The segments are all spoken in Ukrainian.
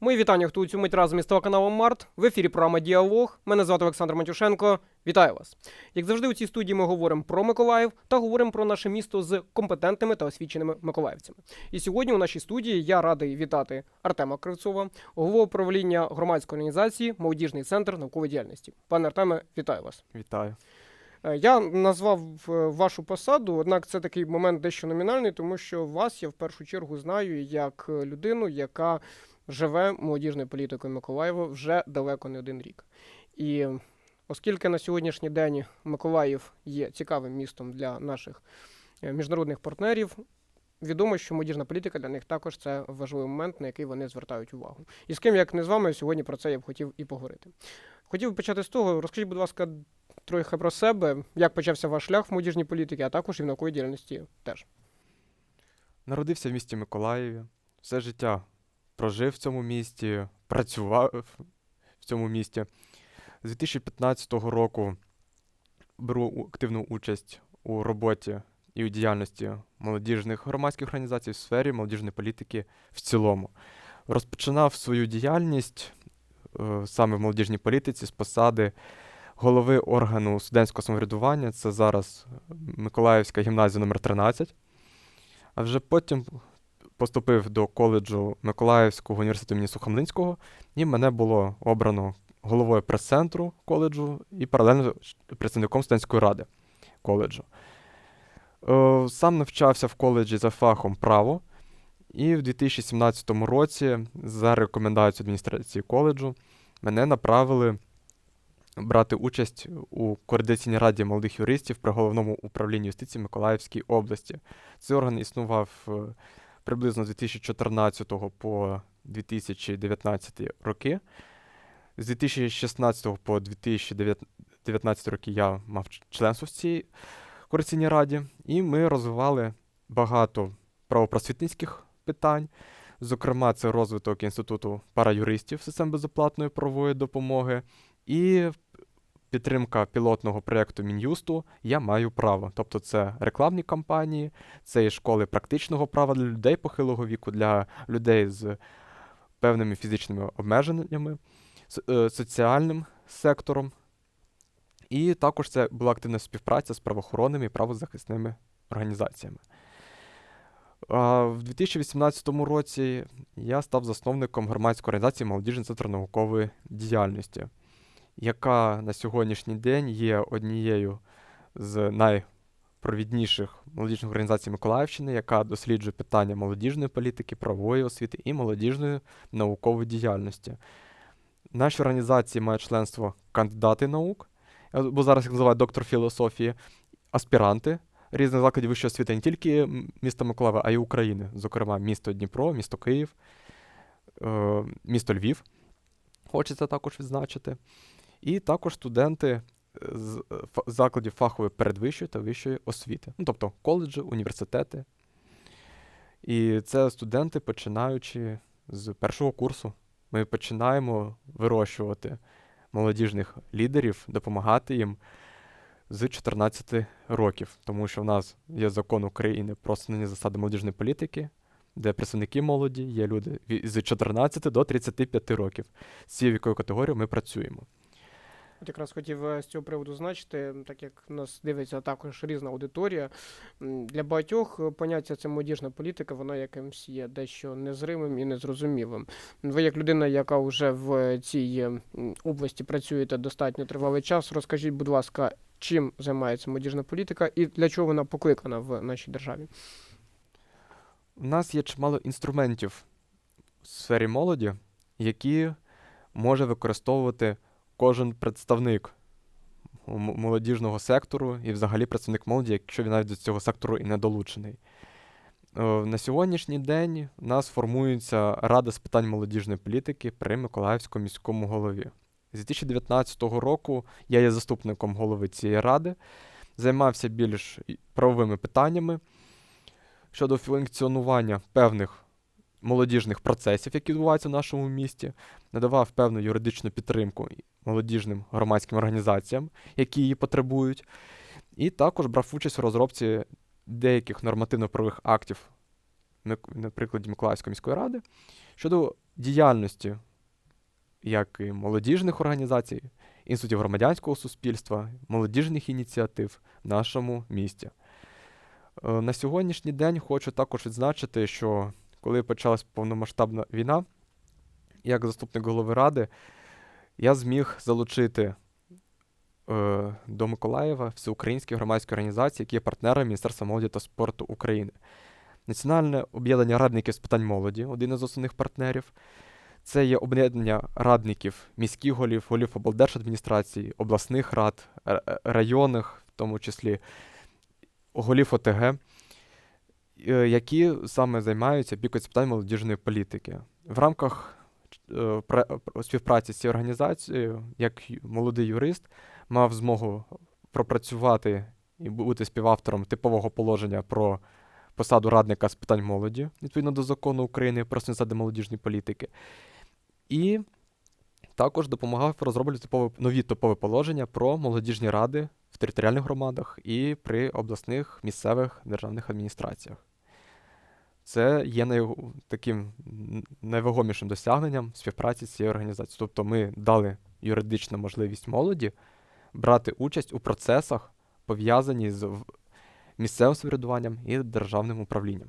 Мої вітання, хто у цю мить разом із телеканалом Март. В ефірі програма Діалог. Мене звати Олександр Матюшенко. Вітаю вас. Як завжди, у цій студії ми говоримо про Миколаїв та говоримо про наше місто з компетентними та освіченими миколаївцями. І сьогодні у нашій студії я радий вітати Артема Кривцова, голову управління громадської організації Молодіжний центр наукової діяльності. Пане Артеме, вітаю вас. Вітаю. Е, Я назвав е, вашу посаду, однак це такий момент дещо номінальний, тому що вас я в першу чергу знаю як е, людину, яка живе молодіжною політикою Миколаєва вже далеко не один рік. І оскільки на сьогоднішній день Миколаїв є цікавим містом для наших е, міжнародних партнерів, відомо, що молодіжна політика для них також це важливий момент, на який вони звертають увагу. І з ким, як не з вами, сьогодні про це я б хотів і поговорити. Хотів би почати з того, розкажіть, будь ласка, трохи про себе, як почався ваш шлях в молодіжній політиці, а також і в науковій діяльності теж. Народився в місті Миколаєві. Все життя прожив в цьому місті, працював в цьому місті. З 2015 року беру активну участь у роботі і у діяльності молодіжних громадських організацій в сфері молодіжної політики в цілому. Розпочинав свою діяльність е, саме в молодіжній політиці з посади голови органу студентського самоврядування. Це зараз Миколаївська гімназія номер 13 А вже потім поступив до коледжу Миколаївського університету імені Сухомлинського, і мене було обрано головою прес-центру коледжу і паралельно представником студентської ради коледжу. Е, Сам навчався в коледжі за фахом право, і в 2017 році, за рекомендацією адміністрації коледжу, мене направили брати участь у координаційній раді молодих юристів при головному управлінні юстиції Миколаївській області. Цей орган існував е, приблизно з 2014 по 2019 роки. З 2016 по 2019 роки я мав членство в цій координаційній раді, і ми розвивали багато правопросвітницьких питань. Зокрема, це розвиток інституту параюристів систем безоплатної правової допомоги і підтримка пілотного проєкту Мін'юсту Я маю право. Тобто це рекламні кампанії, це і школи практичного права для людей похилого віку, для людей з певними фізичними обмеженнями, е, соціальним сектором. І також це була активна співпраця з правоохоронними і правозахисними організаціями. В 2018 році я став засновником громадської організації Молодіжний центр наукової діяльності, яка на сьогоднішній день є однією з найпровідніших молодіжних організацій Миколаївщини, яка досліджує питання молодіжної політики, правової освіти і молодіжної наукової діяльності. Наші організації мають членство кандидати наук, або зараз їх називають доктор філософії, аспіранти різних закладів вищої освіти не тільки міста Миколаєва, а й України, зокрема, місто Дніпро, місто Київ, е, місто Львів. Хочеться також відзначити. І також студенти з е, закладів фахової передвищої та вищої освіти, ну, тобто коледжі, університети. І це студенти, починаючи з першого курсу. Ми починаємо вирощувати молодіжних лідерів, допомагати їм з 14 років, тому що в нас є закон України про основні засади молодіжної політики, де представники молоді є люди з 14 до 35 років. З цією віковою категорією ми працюємо. От якраз хотів е, з цього приводу значити, так як нас дивиться також різна аудиторія. Для багатьох е, поняття це молодіжна політика, воно якимсь є дещо незримим і незрозумілим. Ви, як людина, яка вже в цій е, області працюєте достатньо тривалий час, розкажіть, будь ласка, чим займається молодіжна політика і для чого вона покликана в нашій державі? У нас є чимало інструментів в сфері молоді, які може використовувати кожен представник молодіжного сектору і взагалі представник молоді, якщо він навіть до цього сектору і не долучений. Е, На сьогоднішній день у нас формується Рада з питань молодіжної політики при Миколаївському міському голові. З 2019 року я є заступником голови цієї ради, займався більш правовими питаннями щодо функціонування певних молодіжних процесів, які відбуваються в нашому місті, надавав певну юридичну підтримку молодіжним громадським організаціям, які її потребують, і також брав участь у розробці деяких нормативно-правових актів Мик- на прикладі Миколаївської міської ради щодо діяльності як і молодіжних організацій, інститутів громадянського суспільства, молодіжних ініціатив в нашому місті. Е, На сьогоднішній день хочу також відзначити, що коли почалась повномасштабна війна, як заступник голови ради, я зміг залучити е, до Миколаєва всеукраїнські громадські організації, які є партнерами Міністерства молоді та спорту України. Національне об'єднання радників з питань молоді, один із основних партнерів. Це є об'єднання радників міських голів, голів облдержадміністрації, обласних рад, районних, в тому числі голів ОТГ, які саме займаються опікою питань молодіжної політики. В рамках е, співпраці з цією організацією, як молодий юрист, мав змогу пропрацювати і бути співавтором типового положення про посаду радника з питань молоді відповідно до закону України про засади молодіжної політики. І також допомагав розроблювати типове, нові типові положення про молодіжні ради в територіальних громадах і при обласних місцевих державних адміністраціях. Це є най, таким найвагомішим досягненням співпраці з цією організацією. Тобто ми дали юридичну можливість молоді брати участь у процесах, пов'язані з місцевим самоврядуванням і державним управлінням.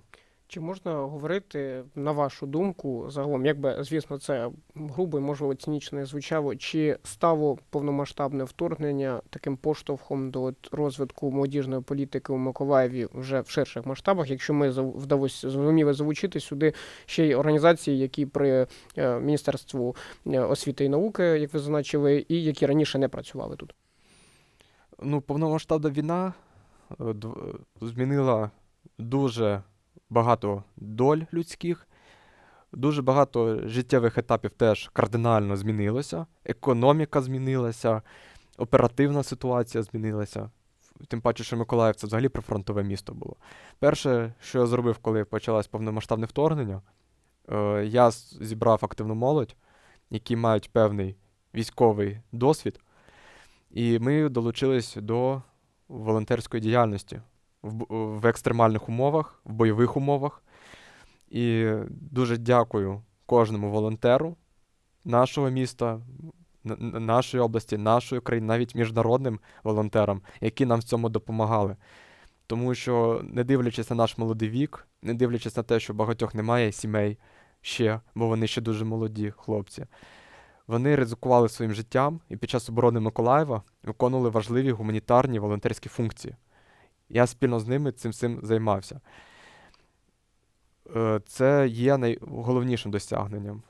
Чи можна говорити, на вашу думку, загалом, якби, звісно, це грубо і можливо цинічно не звучало, чи стало повномасштабне вторгнення таким поштовхом до розвитку молодіжної політики у Миколаєві вже в ширших масштабах, якщо ми вдалося зуміли залучити сюди ще й організації, які при е, Міністерству е, освіти і науки, як ви зазначили, і які раніше не працювали тут? Ну, повномасштабна війна е, змінила дуже багато доль людських, дуже багато життєвих етапів теж кардинально змінилося. Економіка змінилася, оперативна ситуація змінилася. Тим паче, що Миколаїв це взагалі прифронтове місто було. Перше, що я зробив, коли почалось повномасштабне вторгнення, е, я зібрав активну молодь, які мають певний військовий досвід. І ми долучились до волонтерської діяльності в, в екстремальних умовах, в бойових умовах. І дуже дякую кожному волонтеру нашого міста, нашої області, нашої країни, навіть міжнародним волонтерам, які нам в цьому допомагали. Тому що, не дивлячись на наш молодий вік, не дивлячись на те, що багатьох немає сімей ще, бо вони ще дуже молоді хлопці, вони ризикували своїм життям і під час оборони Миколаєва виконували важливі гуманітарні волонтерські функції. Я спільно з ними цим всім займався. Е, Це є найголовнішим досягненням.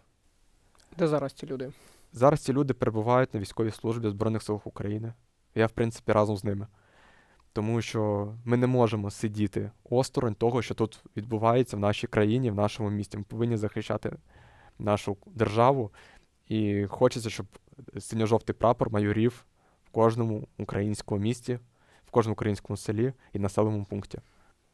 Де зараз ці люди? Зараз ці люди перебувають на військовій службі Збройних силах України. Я, в принципі, разом з ними. Тому що ми не можемо сидіти осторонь того, що тут відбувається в нашій країні, в нашому місті. Ми повинні захищати нашу державу. І хочеться, щоб синьо-жовтий прапор майорів в кожному українському місті, в кожному українському селі і населеному пункті.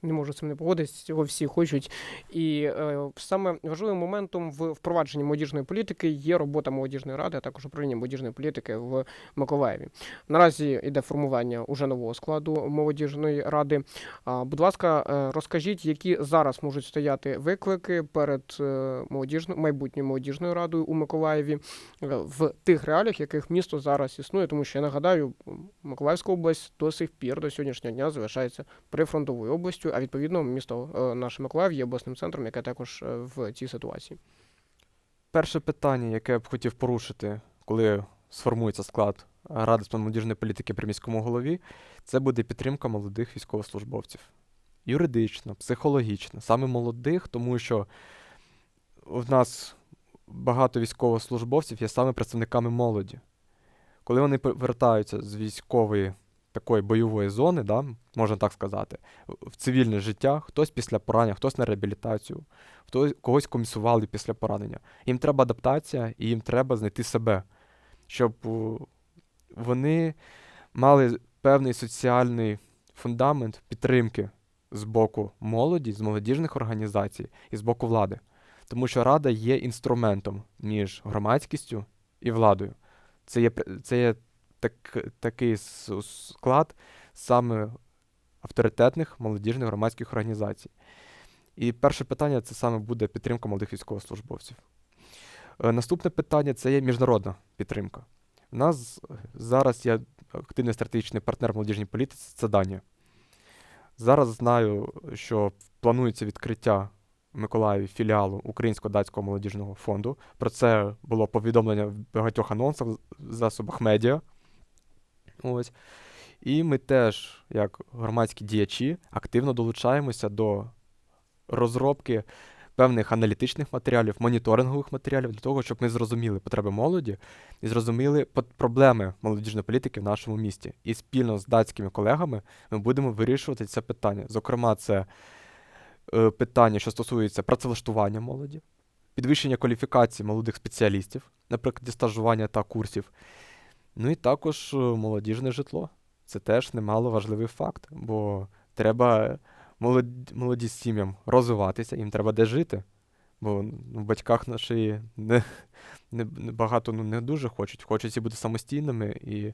Не можу цим не погодитися, цього всі хочуть. І е, саме важливим моментом в впровадженні молодіжної політики є робота молодіжної ради, а також управління молодіжної політики в Миколаєві. Наразі йде формування уже нового складу молодіжної ради. Будь ласка, е, розкажіть, які зараз можуть стояти виклики перед е, молодіжною майбутньою молодіжною радою у Миколаєві е, в тих реаліях, яких місто зараз існує, тому що я нагадаю, Миколаївська область до сих пір до сьогоднішнього дня залишається прифронтовою областю, а відповідно місто е, наше Миколаїв є обласним центром, яке також е, в цій ситуації. Перше питання, яке я б хотів порушити, коли сформується склад Ради з молодіжної політики при міському голові, це буде підтримка молодих військовослужбовців. Юридична, психологічна, саме молодих, тому що в нас багато військовослужбовців є саме представниками молоді. Коли вони повертаються з військової такої бойової зони, да, можна так сказати, в цивільне життя, хтось після поранення, хтось на реабілітацію, хтось когось комісували після поранення. Їм треба адаптація і їм треба знайти себе, щоб вони мали певний соціальний фундамент підтримки з боку молоді, з молодіжних організацій і з боку влади. Тому що рада є інструментом між громадськістю і владою. Це є, це є так, такий склад саме авторитетних молодіжних громадських організацій. І перше питання це саме буде підтримка молодих військовослужбовців. Е, Наступне питання це є міжнародна підтримка. У нас зараз є активний стратегічний партнер в молодіжній політиці це Данія. Зараз знаю, що планується відкриття в Миколаєві філіалу Українського датського молодіжного фонду. Про це було повідомлення в багатьох анонсах в засобах медіа. Ось. І ми теж, як громадські діячі, активно долучаємося до розробки певних аналітичних матеріалів, моніторингових матеріалів для того, щоб ми зрозуміли потреби молоді і зрозуміли проблеми молодіжної політики в нашому місті. І спільно з датськими колегами ми будемо вирішувати це питання. Зокрема, це е, питання, що стосується працевлаштування молоді, підвищення кваліфікації молодих спеціалістів, наприклад, стажування та курсів. Ну і також е, молодіжне житло. Це теж немало важливий факт, бо треба молоді, молоді сім'ям розвиватися, їм треба де жити. Бо в батьках наші не, не, багато ну, не дуже хочуть. Хочуть і бути самостійними і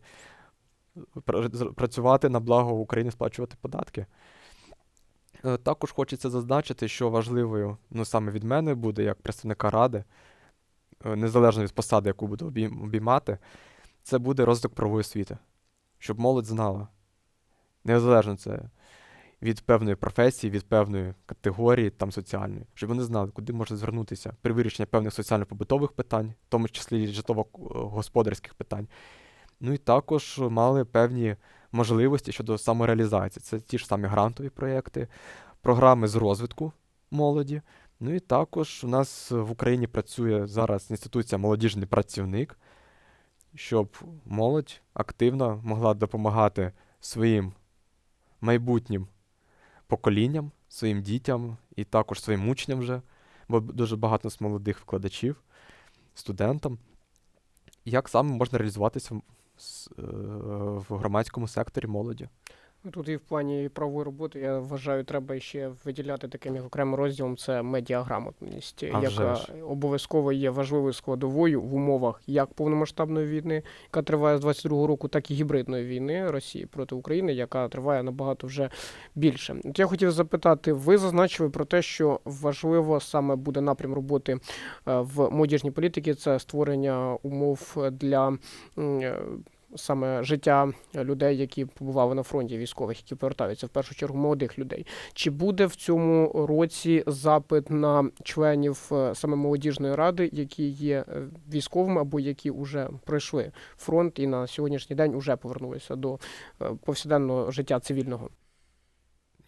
працювати на благо України, сплачувати податки. Е, Також хочеться зазначити, що важливою, ну саме від мене буде, як представника ради, е, незалежно від посади, яку буду обіймати, це буде розвиток правової освіти. Щоб молодь знала. Незалежно це від певної професії, від певної категорії там соціальної, щоб вони знали, куди можна звернутися при вирішенні певних соціально-побутових питань, в тому числі житлово-господарських питань. Ну і також мали певні можливості щодо самореалізації. Це ті ж самі грантові проєкти, програми з розвитку молоді. Ну і також у нас в Україні працює зараз інституція молодіжний працівник, щоб молодь активно могла допомагати своїм майбутнім поколінням, своїм дітям і також своїм учням вже, бо дуже багато з молодих вкладачів, студентам. Як саме можна реалізуватися в- е, громадському секторі молоді? Тут і в плані правової роботи, я вважаю, треба ще виділяти таким як окремим розділом це медіаграмотність, А яка обов'язково є важливою складовою в умовах як повномасштабної війни, яка триває з 22-го року, так і гібридної війни Росії проти України, яка триває набагато вже більше. От я хотів запитати, ви зазначили про те, що важливо саме буде напрям роботи е, в молодіжній політиці, це створення умов для. Саме життя людей, які побували на фронті, військових, які повертаються в першу чергу молодих людей. Чи буде в цьому році запит на членів е, саме молодіжної ради, які є е, військовими або які вже пройшли фронт і на сьогоднішній день вже повернулися до е, повсякденного життя цивільного?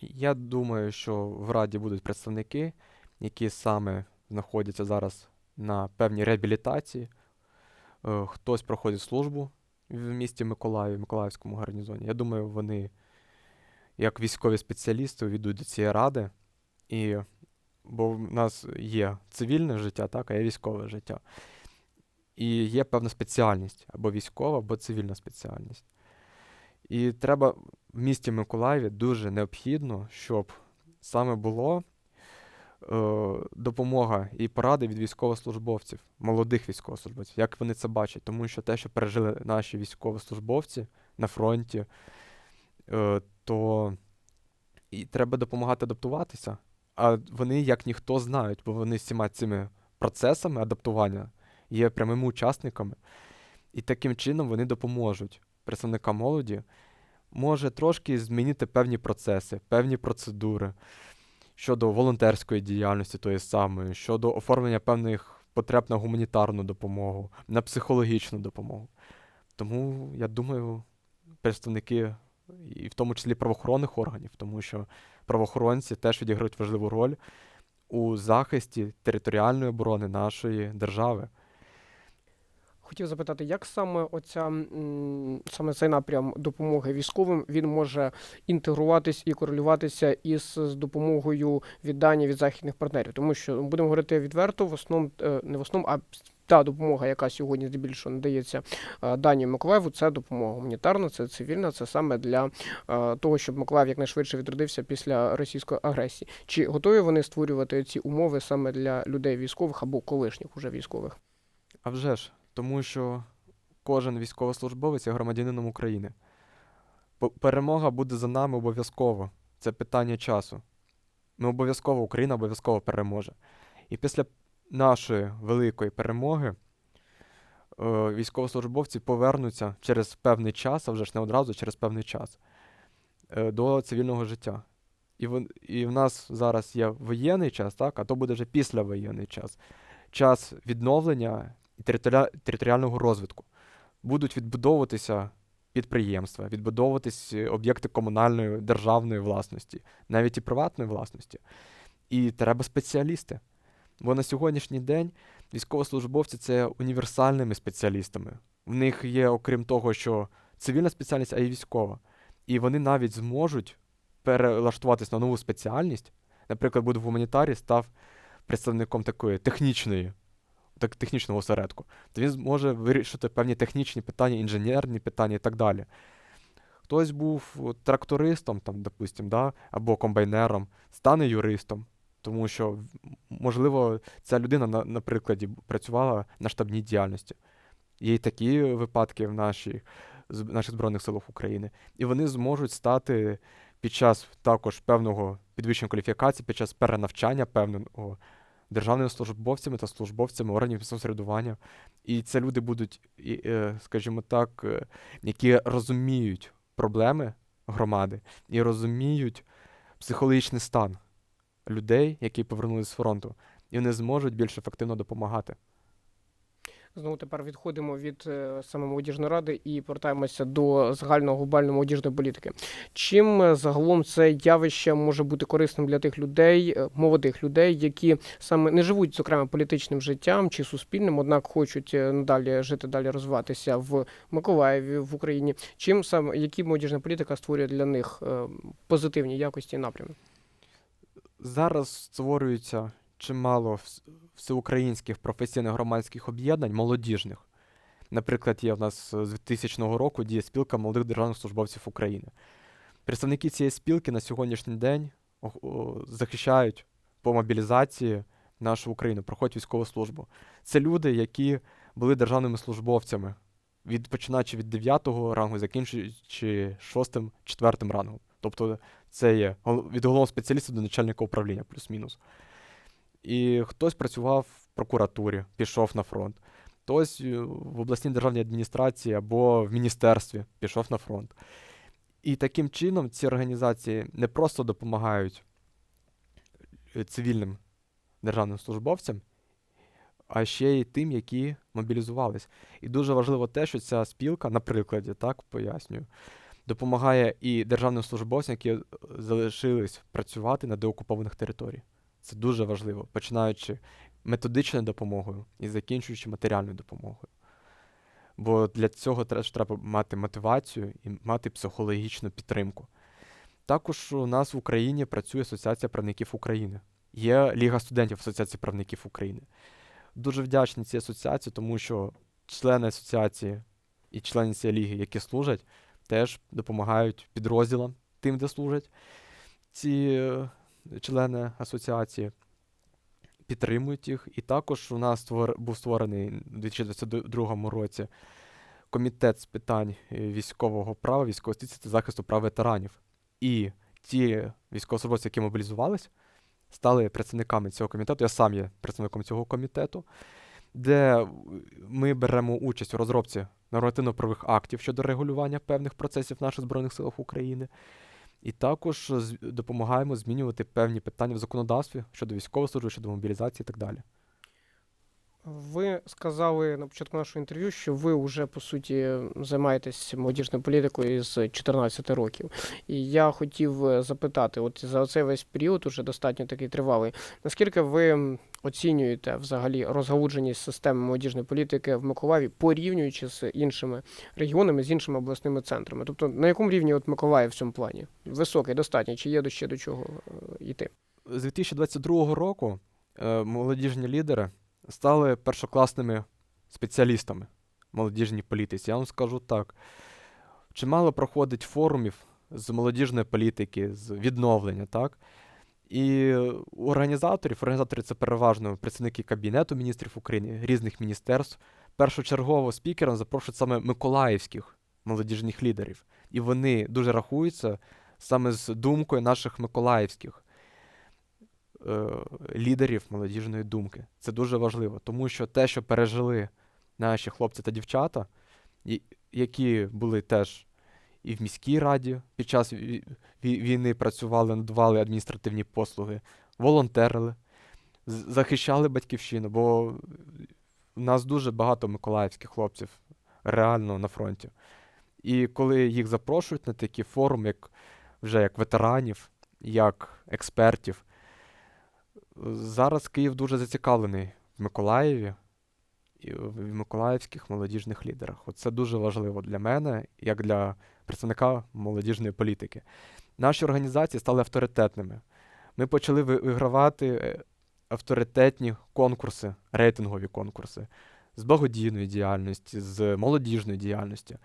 Я думаю, що в Раді будуть представники, які саме знаходяться зараз на певній реабілітації. Хтось проходить службу в місті Миколаїв, Миколаївському гарнізоні. Я думаю, вони, як військові спеціалісти, увійдуть до цієї ради. І, бо в нас є цивільне життя, так, а є військове життя. І є певна спеціальність або військова, або цивільна спеціальність. І треба в місті Миколаєві дуже необхідно, щоб саме було допомога і поради від військовослужбовців, молодих військовослужбовців, як вони це бачать. Тому що те, що пережили наші військовослужбовці на фронті, е, то і треба допомагати адаптуватися. А вони, як ніхто, знають, бо вони всіма цими процесами адаптування є прямими учасниками. І таким чином вони допоможуть представникам молоді може трошки змінити певні процеси, певні процедури щодо волонтерської діяльності тої самої, щодо оформлення певних потреб на гуманітарну допомогу, на психологічну допомогу. Тому я думаю, представники, і в тому числі правоохоронних органів, тому що правоохоронці теж відіграють важливу роль у захисті територіальної оборони нашої держави. Хотів запитати, як саме оця саме цей напрям допомоги військовим він може інтегруватись і корелюватися із допомогою віддання від західних партнерів, тому що ну, будемо говорити відверто, в основному е, не в основному, а та допомога, яка сьогодні здебільшого надається е, Данії Миколаєву, це допомога гуманітарна, це цивільна, це саме для е, того, щоб Миколаїв якнайшвидше відродився після російської агресії. Чи готові вони створювати ці умови саме для людей військових або колишніх уже військових? А вже ж, тому що кожен військовослужбовець є громадянином України. Перемога буде за нами обов'язково. Це питання часу. Ми обов'язково, Україна обов'язково переможе. І після нашої великої перемоги е, військовослужбовці повернуться через певний час, а вже ж не одразу, через певний час, е, до цивільного життя. І, вон, і в нас зараз є воєнний час, так, а то буде вже післявоєнний час. Час відновлення і територіального розвитку. Будуть відбудовуватися підприємства, відбудовуватись е, об'єкти комунальної державної власності, навіть і приватної власності. І треба спеціалісти. Бо на сьогоднішній день військовослужбовці це універсальними спеціалістами. В них є, окрім того, що цивільна спеціальність, а й військова. І вони навіть зможуть перелаштуватись на нову спеціальність. Наприклад, буде в гуманітарі, став представником такої технічної, так, технічного осередку, то він зможе вирішити певні технічні питання, інженерні питання і так далі. Хтось був трактористом, там, допустим, да, або комбайнером, стане юристом, тому що, можливо, ця людина, на, на прикладі, працювала на штабній діяльності. Є й такі випадки в нашій, з наших Збройних силах України. І вони зможуть стати під час також певного підвищення кваліфікації, під час перенавчання певного державними службовцями та службовцями органів місцевого самоврядування. І це люди будуть, е, скажімо так, е, які розуміють проблеми громади і розуміють психологічний стан людей, які повернулися з фронту, і вони зможуть більш ефективно допомагати. Знову тепер відходимо від е, саме молодіжної ради і повертаємося до загального глобальної молодіжної політики. Чим е, загалом це явище може бути корисним для тих людей, е, молодих людей, які саме не живуть зокрема політичним життям чи суспільним, однак хочуть надалі жити, далі розвиватися в Миколаєві в Україні. Чим саме які молодіжна політика створює для них позитивні якості і напрями? Зараз створюється чимало всеукраїнських професійних громадських об'єднань, молодіжних. Наприклад, є в нас е, з 2000 року діє спілка молодих державних службовців України. Представники цієї спілки на сьогоднішній день захищають по мобілізації нашу Україну, проходять військову службу. Це люди, які були державними службовцями, від, починаючи від 9 рангу, закінчуючи 6 4 рангом. Тобто це є від головного спеціаліста до начальника управління, плюс-мінус. І хтось працював в прокуратурі, пішов на фронт. Хтось е, в обласній державній адміністрації або в міністерстві пішов на фронт. І таким чином ці організації не просто допомагають е, цивільним державним службовцям, а ще й тим, які мобілізувались. І дуже важливо те, що ця спілка, на прикладі, так пояснюю, допомагає і державним службовцям, які залишились працювати на деокупованих територіях. Це дуже важливо, починаючи методичною допомогою і закінчуючи матеріальною допомогою. Бо для цього треба мати мотивацію і мати психологічну підтримку. Також у нас в Україні працює Асоціація правників України. Є Ліга студентів Асоціації правників України. Дуже вдячний цій асоціації, тому що члени асоціації і члени цієї ліги, які служать, теж допомагають підрозділам тим, де служать ці члени асоціації, підтримують їх. І також у нас створ... був створений у 2022 році комітет з питань е, військового права, військової юстиції та захисту прав ветеранів. І ті військовослужбовці, які мобілізувались, стали представниками цього комітету. Я сам є представником цього комітету, де ми беремо участь у розробці нормативно-правових актів щодо регулювання певних процесів в наших Збройних силах України. І також з- допомагаємо змінювати певні питання в законодавстві щодо військової служби, щодо мобілізації і так далі. Ви сказали на початку нашого інтерв'ю, що ви вже по суті займаєтесь молодіжною політикою з 14 років. І я хотів е, запитати: от за цей весь період, уже достатньо такий тривалий, наскільки ви оцінюєте взагалі розгалудженість системи молодіжної політики в Миколаєві, порівнюючи з іншими регіонами, з іншими обласними центрами? Тобто на якому рівні от Миколаїв в цьому плані? Високий, достатньо, чи є ще до чого е, йти? З 2022 року е, молодіжні лідери стали першокласними спеціалістами в молодіжній політиці. Я вам скажу так: чимало проходить форумів з молодіжної політики, з відновлення, так? І у організаторів, організатори це переважно представники Кабінету міністрів України, різних міністерств. Першочергово спікером запрошують саме миколаївських молодіжних лідерів. І вони дуже рахуються саме з думкою наших миколаївських лідерів молодіжної думки. Це дуже важливо, тому що те, що пережили наші хлопці та дівчата, які були теж і в міській раді під час ві- ві- війни працювали, надавали адміністративні послуги, волонтерили, захищали батьківщину, бо в нас дуже багато миколаївських хлопців реально на фронті. І коли їх запрошують на такі форуми, як вже як ветеранів, як експертів, зараз Київ дуже зацікавлений в Миколаєві і в миколаївських молодіжних лідерах. Оце дуже важливо для мене, як для представника молодіжної політики. Наші організації стали авторитетними. Ми почали вигравати е, авторитетні конкурси, рейтингові конкурси з благодійної діяльності, з молодіжної діяльності.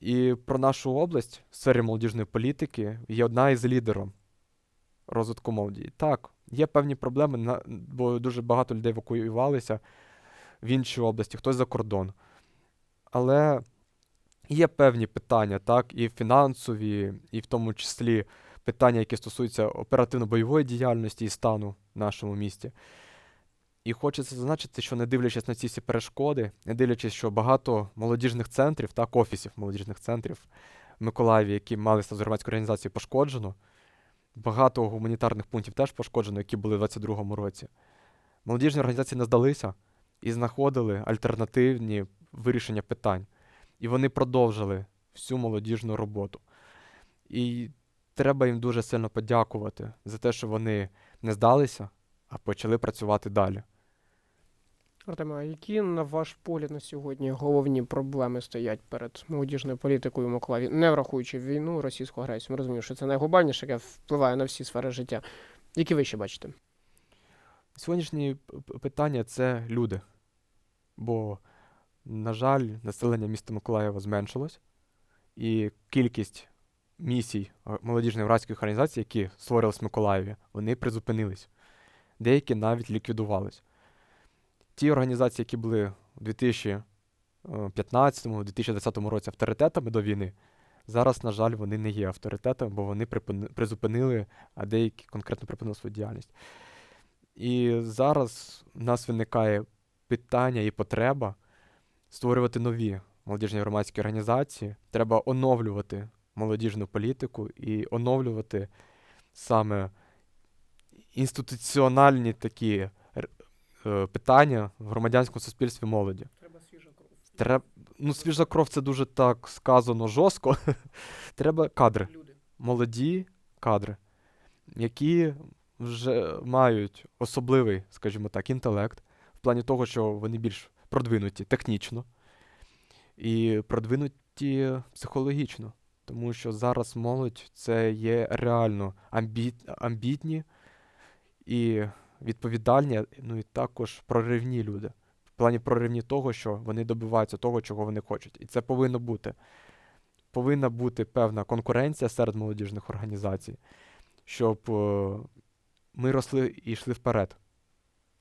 І про нашу область в сфері молодіжної політики є одна із лідером розвитку молоді. Так, є певні проблеми, бо дуже багато людей евакуювалися в інші області, хтось за кордон. Але є певні питання, так, і фінансові, і в тому числі питання, які стосуються оперативно-бойової діяльності і стану в нашому місті. І хочеться зазначити, що не дивлячись на ці всі перешкоди, не дивлячись, що багато молодіжних центрів, так, офісів молодіжних центрів в Миколаєві, які мали статус громадської організації, пошкоджено. Багато гуманітарних пунктів теж пошкоджено, які були в 2022 році. Молодіжні організації не здалися і знаходили альтернативні вирішення питань. І вони продовжили всю молодіжну роботу. І треба їм дуже сильно подякувати за те, що вони не здалися, а почали працювати далі. Артеме, а які, на ваш погляд, на сьогодні головні проблеми стоять перед молодіжною політикою в не врахуючи війну, російську агресію? Ми розуміємо, що це найглобальніше, яке впливає на всі сфери життя. Які ви ще бачите? Сьогоднішні питання це люди. Бо, на жаль, населення міста Миколаєва зменшилось, і кількість місій молодіжної громадських організацій, які створились в Миколаєві, вони призупинились. Деякі навіть ліквідувались. Ті організації, які були у 2015-2020 році авторитетами до війни, зараз, на жаль, вони не є авторитетами, бо вони призупинили, а деякі конкретно припинили свою діяльність. І зараз в нас виникає питання і потреба створювати нові молодіжні громадські організації. Треба оновлювати молодіжну політику і оновлювати саме інституціональні такі е, питання в громадянському суспільстві молоді. Треба свіжа кров. Треба, ну, свіжа кров це дуже так сказано жорстко. Треба кадри Люди. молоді кадри, які вже мають особливий, скажімо так, інтелект, в плані того, що вони більш продвинуті технічно і продвинуті психологічно. Тому що зараз молодь це є реально амбіт, амбітні і відповідальні, ну і також проривні люди. В плані проривні того, що вони добиваються того, чого вони хочуть. І це повинно бути повинна бути певна конкуренція серед молодіжних організацій, щоб е, ми росли і йшли вперед.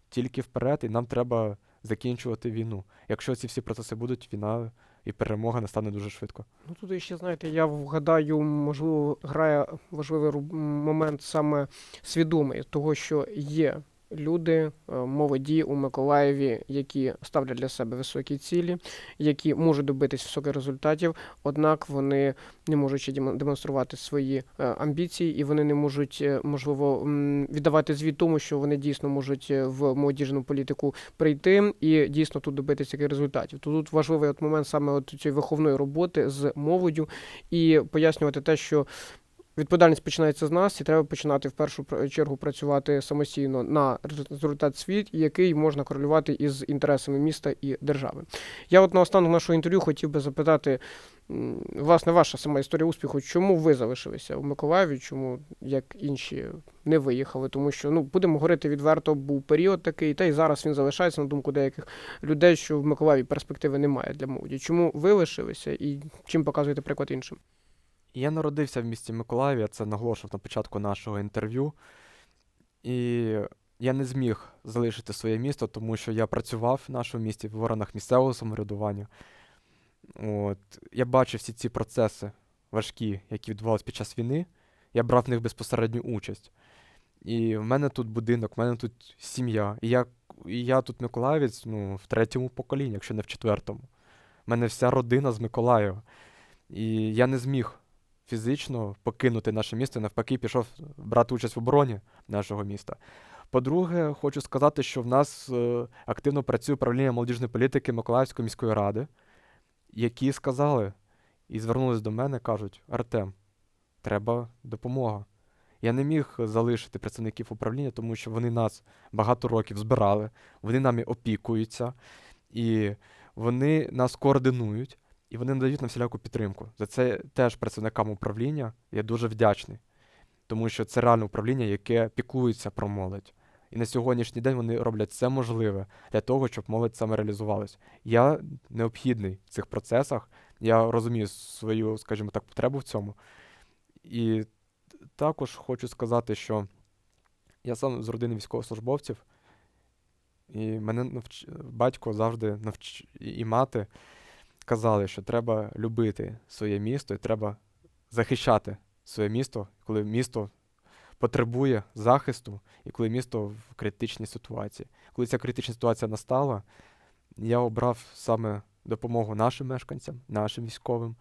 Тільки вперед, і нам треба закінчувати війну. Якщо ці всі процеси будуть, війна і перемога настане дуже швидко. Ну тут ще знаєте, я вгадаю, можливо, грає важливий момент саме свідомий того, що є люди, е, молоді у Миколаєві, які ставлять для себе високі цілі, які можуть добитись високих результатів, однак вони не можуть демонструвати свої е, амбіції, і вони не можуть, е, можливо, віддавати звіт тому, що вони дійсно можуть в молодіжну політику прийти і дійсно тут добитися таких результатів. То тут важливий от момент саме от цієї виховної роботи з молоддю і пояснювати те, що. Відповідальність починається з нас, і треба починати в першу чергу працювати самостійно на результат світ, який можна корелювати із інтересами міста і держави. Я от наостанок нашого інтерв'ю хотів би запитати, власне, ваша сама історія успіху, чому ви залишилися в Миколаєві, чому як інші не виїхали? Тому що ну будемо говорити відверто, був період такий, та й зараз він залишається на думку деяких людей, що в Миколаєві перспективи немає для молоді. Чому ви лишилися і чим показуєте приклад іншим? Я народився в місті Миколаєві, я це наголошував на початку нашого інтерв'ю. І я не зміг залишити своє місто, тому що я працював в нашому місті в органах місцевого самоврядування. От, я бачив всі ці процеси важкі, які відбувалися під час війни. Я брав в них безпосередню участь. І в мене тут будинок, в мене тут сім'я. І я, і я тут миколаївець ну, в третьому поколінні, якщо не в четвертому. У мене вся родина з Миколаєва. І я не зміг фізично покинути наше місто, навпаки, пішов брати участь в обороні нашого міста. По-друге, хочу сказати, що в нас е, активно працює управління молодіжної політики Миколаївської міської ради, які сказали і звернулись до мене, кажуть: Артем, треба допомога. Я не міг залишити представників управління, тому що вони нас багато років збирали, вони нами опікуються, і вони нас координують, і вони надають нам всіляку підтримку. За це теж працівникам управління я дуже вдячний, тому що це реальне управління, яке піклується про молодь. І на сьогоднішній день вони роблять все можливе для того, щоб молодь самореалізувалась. Я необхідний в цих процесах, я розумію свою, скажімо так, потребу в цьому. І також хочу сказати, що я сам з родини військовослужбовців, і мене навч... батько завжди навч... і мати казали, що треба любити своє місто і треба захищати своє місто, коли місто потребує захисту і коли місто в критичній ситуації. Коли ця критична ситуація настала, я обрав саме допомогу нашим мешканцям, нашим військовим.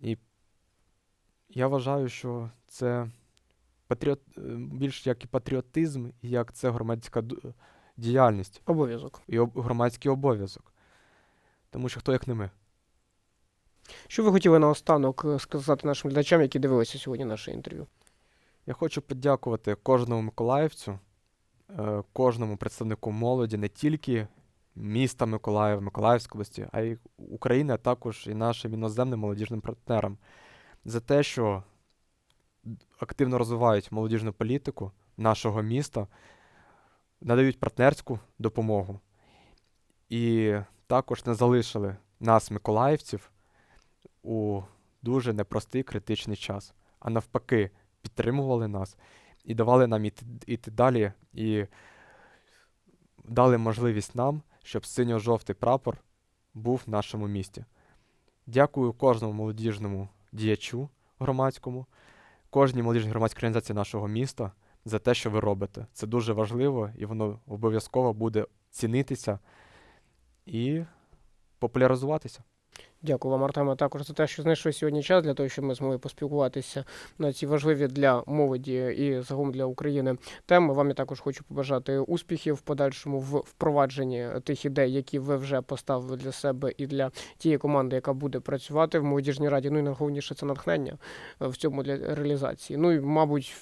І я вважаю, що це патріот... е, більш як і патріотизм, як це громадська діяльність Обов'язок. і об... громадський обов'язок. Тому що хто як не ми. Що ви хотіли наостанок е, сказати нашим глядачам, які дивилися сьогодні наше інтерв'ю? Я хочу подякувати кожному миколаївцю, е, кожному представнику молоді, не тільки міста Миколаїв, Миколаївської області, а й України, а також і нашим іноземним молодіжним партнерам за те, що активно розвивають молодіжну політику нашого міста, надають партнерську допомогу і також не залишили нас, миколаївців, у дуже непростий критичний час, а навпаки, підтримували нас і давали нам іти, іти далі, і дали можливість нам, щоб синьо-жовтий прапор був в нашому місті. Дякую кожному молодіжному діячу громадському, кожній молодіжній громадській організації нашого міста за те, що ви робите. Це дуже важливо і воно обов'язково буде цінитися і популяризуватися. Дякую вам, Артема, також за те, що знайшли сьогодні час для того, щоб ми змогли поспілкуватися на ці важливі для молоді і загалом для України теми. Вам я також хочу побажати успіхів в подальшому в впровадженні тих ідей, які ви вже поставили для себе і для тієї команди, яка буде працювати в молодіжній раді. Ну і найголовніше це натхнення в цьому для реалізації. Ну і, мабуть,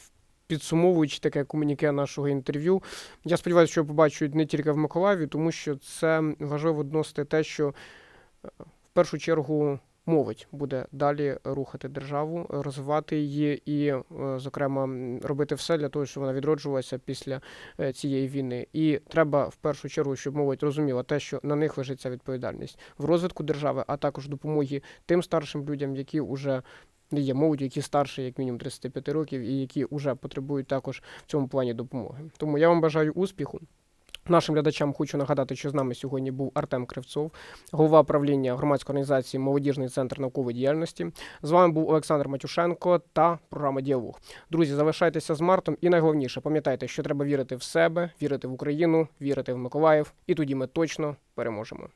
Підсумовуючи таке комуніке нашого інтерв'ю, я сподіваюся, що побачать не тільки в Миколаєві, тому що це важливо доносити те, що е, в першу чергу молодь буде далі рухати державу, розвивати її і, е, зокрема, робити все для того, щоб вона відроджувалася після е, цієї війни. І треба в першу чергу, щоб молодь розуміла те, що на них лежить ця відповідальність в розвитку держави, а також допомоги тим старшим людям, які вже є молоддю, які старше, як мінімум 35 років, і які вже потребують також в цьому плані допомоги. Тому я вам бажаю успіху. Нашим глядачам хочу нагадати, що з нами сьогодні був Артем Кривцов, голова правління громадської організації Молодіжний центр наукової діяльності. З вами був Олександр Матюшенко та програма Діалог. Друзі, залишайтеся з Мартом, і найголовніше, пам'ятайте, що треба вірити в себе, вірити в Україну, вірити в Миколаїв, і тоді ми точно переможемо.